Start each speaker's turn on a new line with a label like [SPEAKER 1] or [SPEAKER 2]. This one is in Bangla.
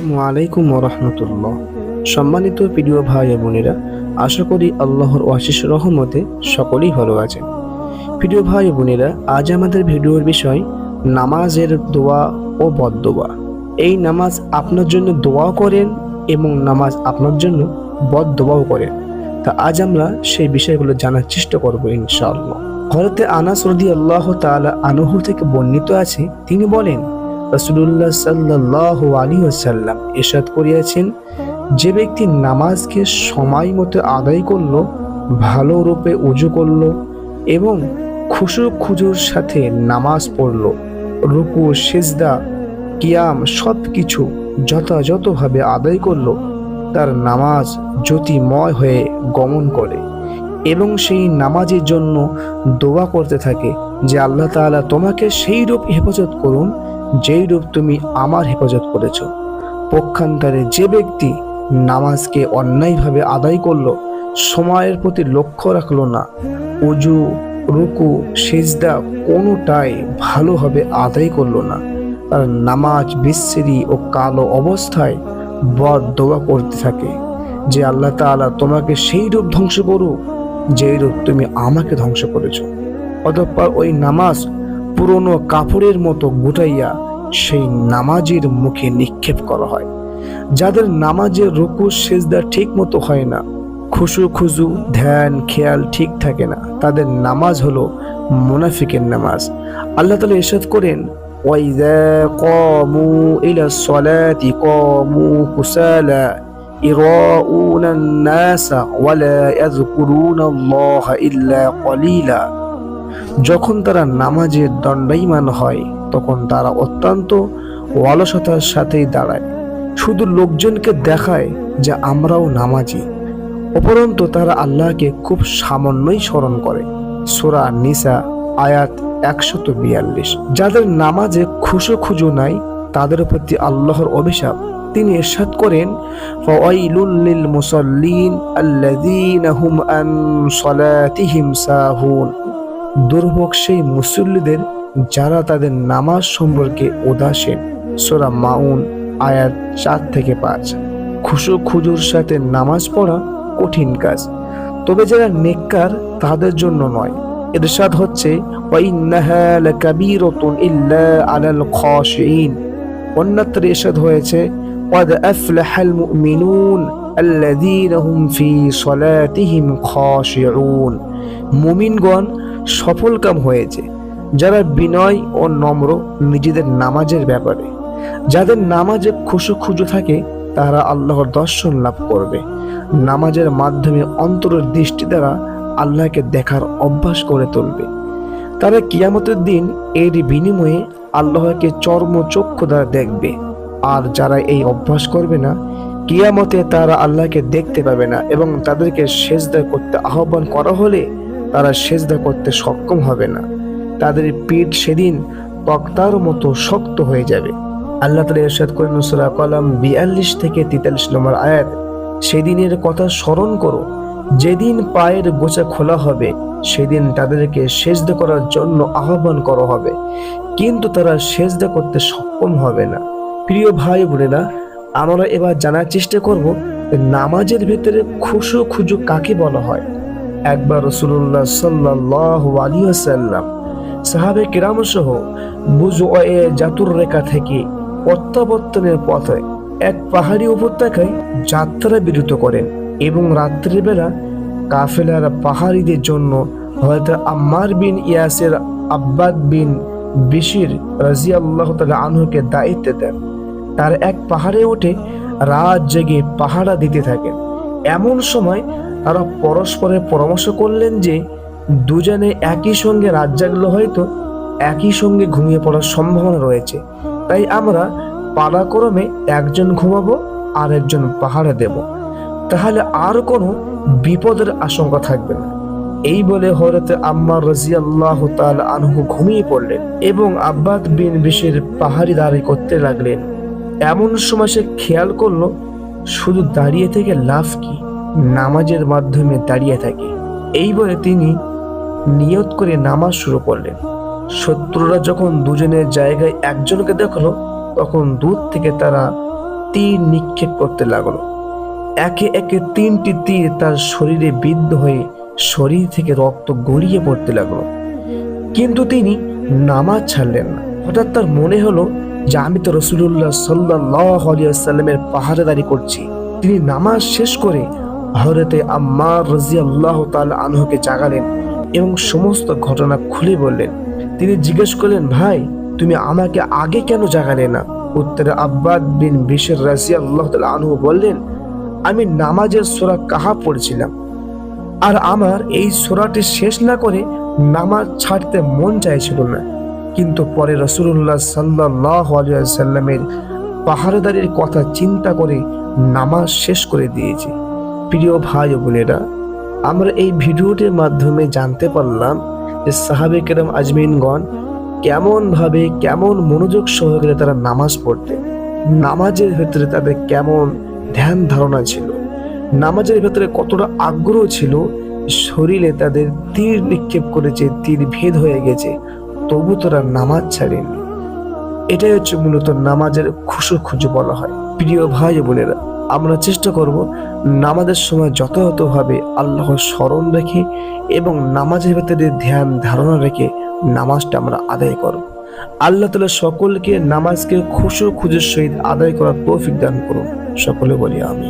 [SPEAKER 1] আসসালামু আলাইকুম রহমতুল্লাহ। সম্মানিত প্রিয় ভাই বোনেরা, আশা করি আল্লাহর আশিস রহমতে সকলেই ভালো আছেন। প্রিয় ভাই বোনেরা, আজ আমাদের ভিডিওর বিষয় নামাজের দোয়া ও বদদোয়া। এই নামাজ আপনার জন্য দোয়াও করেন এবং নামাজ আপনার জন্য বদ দোয়াও করেন। তা আজ আমরা সেই বিষয়গুলো জানার চেষ্টা করব ইনশাআল্লাহ। হরতে আনাস রদি আল্লাহ তাআলা আনহু থেকে বর্ণিত আছে, তিনি বলেন রসুল্লাহ সাল্লাহ আলী আসাল্লাম এরশাদ করিয়াছেন, যে ব্যক্তি নামাজকে সময় মতো আদায় করল, ভালো রূপে উজু করল এবং খুশু খুজুর সাথে নামাজ পড়ল, রুকু, সেজদা, কিয়াম সব কিছু যথাযথভাবে আদায় করল, তার নামাজ জ্যোতিময় হয়ে গমন করে এবং সেই নামাজের জন্য দোয়া করতে থাকে যে আল্লাহ তাআলা তোমাকে সেই রূপ হেফাজত করুন যেই রূপ তুমি আমার হেফাজত করেছ। পক্ষান্তরে যে ব্যক্তি নামাজকে অন্যায়ভাবে আদায় করল, সময়ের প্রতি লক্ষ্য রাখল না, উজু, রুকু, সেজদা কোনোটাই ভালোভাবে আদায় করল না। তার নামাজ বিশ্রী ও কালো অবস্থায় বদ দোয়া করতে থাকে। যে আল্লাহ তাআলা তোমাকে সেই রূপ ধ্বংস করুক, যেই রূপ তুমি আমাকে ধ্বংস করেছ। অতঃপর ওই নামাজ পুরনো কাপড়ের মতো গুটাইয়া সেই নামাজের মুখে নিক্ষেপ করা হয় যাদের নামাজের রুকু সেজদা ঠিক মতো হয় না খুশু খুজু ধ্যান খেয়াল ঠিক থাকে না তাদের নামাজ হলো মুনাফিকের নামাজ আল্লাহ তালা ইরশাদ করেন وَإِذَا قَامُوا إِلَى الصَّلَاةِ قَامُوا كُسَالَى يُرَاءُونَ النَّاسَ وَلَا يَذْكُرُونَ اللَّهَ إِلَّا قَلِيلًا যখন তারা নামাজের দণ্ডায়মান হয়, তখন তারা অত্যন্ত অলসতার সাথেই দাঁড়ায়। শুধু লোকজনকে দেখায় যে আমরাও নামাজি। উপরন্তু তারা আল্লাহকে খুব সামান্যই স্মরণ করে। সোরা নিসা, আয়াত একশত বিয়াল্লিশ। যাদের নামাজে খুশো খুঁজো নাই, তাদের প্রতি আল্লাহর অভিশাপ। তিনি এরশাদ করেন মুসাল্লিন হুম সাহুন। দুর্ভোগ সেই মুসল্লিদের যারা তাদের নামাজ সম্পর্কে উদাসীন সোরা মাউন আয়াত চার থেকে পাঁচ খুশো খুজুর সাথে নামাজ পড়া কঠিন কাজ তবে যারা নেককার তাদের জন্য নয় ইরশাদ হচ্ছে ওয়াইন্নাহা লাকাবীরাতুন ইল্লা আলাল খাশিঈন অন্যত্র ইরশাদ হয়েছে قد أفلح المؤمنون الذين هم في صلاتهم خاشعون মুমিনগণ সফলকাম হয়েছে, যারা বিনয় ও নম্র নিজেদের নামাজের ব্যাপারে। যাদের নামাজে খুশু খুজু থাকে, তারা আল্লাহর দর্শন লাভ করবে। নামাজের মাধ্যমে অন্তরের দৃষ্টি দ্বারা আল্লাহকে দেখার অভ্যাস করে তুলবে। তারা কিয়ামতের দিন এর বিনিময়ে আল্লাহকে চর্ম চক্ষু দ্বারা দেখবে। আর যারা এই অভ্যাস করবে না, কিয়ামতে তারা আল্লাহকে দেখতে পাবে না এবং তাদেরকে সেজদা করতে আহ্বান করা হলে তারা সেজদা করতে সক্ষম হবে না। তাদের পিঠ সেদিন তক্তার মতো শক্ত হয়ে যাবে। আল্লাহ তালা ইরশাদ করেন সূরা কলাম বিয়াল্লিশ থেকে তেতাল্লিশ নম্বর আয়াত, সেদিনের কথা স্মরণ করো। যেদিন পায়ের গোছা খোলা হবে, সেদিন তাদেরকে সেজদা করার জন্য আহ্বান করা হবে। কিন্তু তারা সেজদা করতে সক্ষম হবে না। প্রিয় ভাই বোনেরা, আমরা এবার জানার চেষ্টা করব নামাজের ভেতরে খুশু খুজু কাকে বলা হয়। একবার রসুল্লাহ সাল্লাহ আলী আসাল্লাম সাহাবে কেরাম সহ বুজু জাতুর রেখা থেকে প্রত্যাবর্তনের পথে এক পাহাড়ি উপত্যকায় যাত্রা বিরত করেন এবং রাত্রিবেলা কাফেলার পাহাড়িদের জন্য হয়তো আম্মার বিন ইয়াসের, আব্বাদ বিন বিশির রাজি আল্লাহ আনহুকে দায়িত্ব দেন। তার এক পাহাড়ে উঠে রাত জেগে পাহারা দিতে থাকেন। এমন সময় তারা পরস্পরের পরামর্শ করলেন যে দুজনে একই সঙ্গে রাত জাগলে হয়তো একই সঙ্গে ঘুমিয়ে পড়ার সম্ভাবনা রয়েছে। তাই আমরা পালাক্রমে একজন ঘুমাবো আর একজন পাহাড়ে দেব। তাহলে আর কোনো বিপদের আশঙ্কা থাকবে না। এই বলে হরতে আম্মার রাজি আল্লাহ আনহু ঘুমিয়ে পড়লেন এবং আব্বাদ বিন বিশের পাহাড়ি দাঁড়ি করতে লাগলেন। এমন সময় সে খেয়াল করল, শুধু দাঁড়িয়ে থেকে লাভ কি? নামাজের মাধ্যমে দাঁড়িয়ে থাকে। এই বলে তিনি নিয়ত করে নামাজ শুরু করলেন। শত্রুরা যখন দুজনের জায়গায় একজনকে দেখল, তখন দূর থেকে তারা তীর নিক্ষেপ করতে লাগল। একে একে তিনটি তীর তার শরীরে বিদ্ধ হয়ে শরীর থেকে রক্ত গড়িয়ে পড়তে লাগল। কিন্তু তিনি নামাজ ছাড়লেন না। হঠাৎ তার মনে হলো যে, আমি তো রসুল্লাহ সাল্লাহ আলিয়াল্লামের পাহাড়েদারি করছি। তিনি নামাজ শেষ করে হরতে আম্মার রাজি আল্লাহ তাল আনহকে জাগালেন এবং সমস্ত ঘটনা খুলে বললেন। তিনি জিজ্ঞেস করলেন, ভাই, তুমি আমাকে আগে কেন জাগালে না? উত্তরে আব্বাদ বিন বিশের রাজি আল্লাহ তাল আনহু বললেন, আমি নামাজের সোরা কাহা পড়ছিলাম। আর আমার এই সোরাটি শেষ না করে নামাজ ছাড়তে মন চাইছিল না। কিন্তু পরে রসুল্লাহ সাল্লাহ সাল্লামের পাহাড়দারির কথা চিন্তা করে নামাজ শেষ করে দিয়েছি। প্রিয় ভাই বোনেরা, আমরা এই ভিডিওটির মাধ্যমে জানতে পারলাম যে সাহাবে কেরম আজমিনগণ কেমনভাবে, কেমন মনোযোগ সহকারে তারা নামাজ পড়তে নামাজের ভেতরে তাদের কেমন ধ্যান ধারণা ছিল? নামাজের ভেতরে কতটা আগ্রহ ছিল? শরীরে তাদের তীর নিক্ষেপ করেছে, তীর ভেদ হয়ে গেছে, তবু তারা নামাজ ছাড়েনি এটাই হচ্ছে মূলত নামাজের খুশো খুঁজে বলা হয়। প্রিয় ভাই বোনেরা আমরা চেষ্টা করব নামাজের সময় যথাযথভাবে আল্লাহর স্মরণ রেখে এবং নামাজের ভেতরে ধ্যান, ধারণা রেখে নামাজটা আমরা আদায় করব। আল্লাহ তালা সকলকে নামাজকে খুশো খুঁজের সহিত আদায় করার তৌফিক দান করুন। সকলে বলি আমি